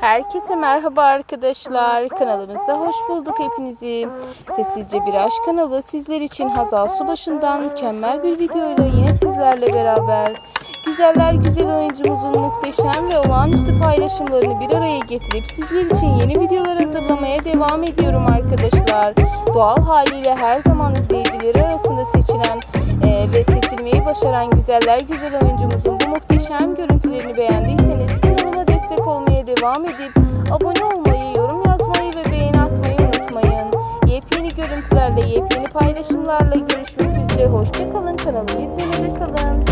Herkese merhaba arkadaşlar. Kanalımızda hoş bulduk hepinizi. Sessizce Bir Aşk kanalı sizler için Hazal Subaşı'ndan mükemmel bir videoyla yine sizlerle beraber. Güzeller güzel oyuncumuzun muhteşem ve olağanüstü paylaşımlarını bir araya getirip sizler için yeni videolar hazırlamaya devam ediyorum arkadaşlar. Doğal haliyle her zaman izleyicileri arasında seçilen e, ve seçilmeyi başaran güzeller güzel oyuncumuzun bu muhteşem görüntülerini beğendiyseniz devam edip abone olmayı, yorum yazmayı ve beğeni atmayı unutmayın. Yepyeni görüntülerle, yepyeni paylaşımlarla görüşmek üzere. Hoşçakalın. Kanalımı izlemede kalın.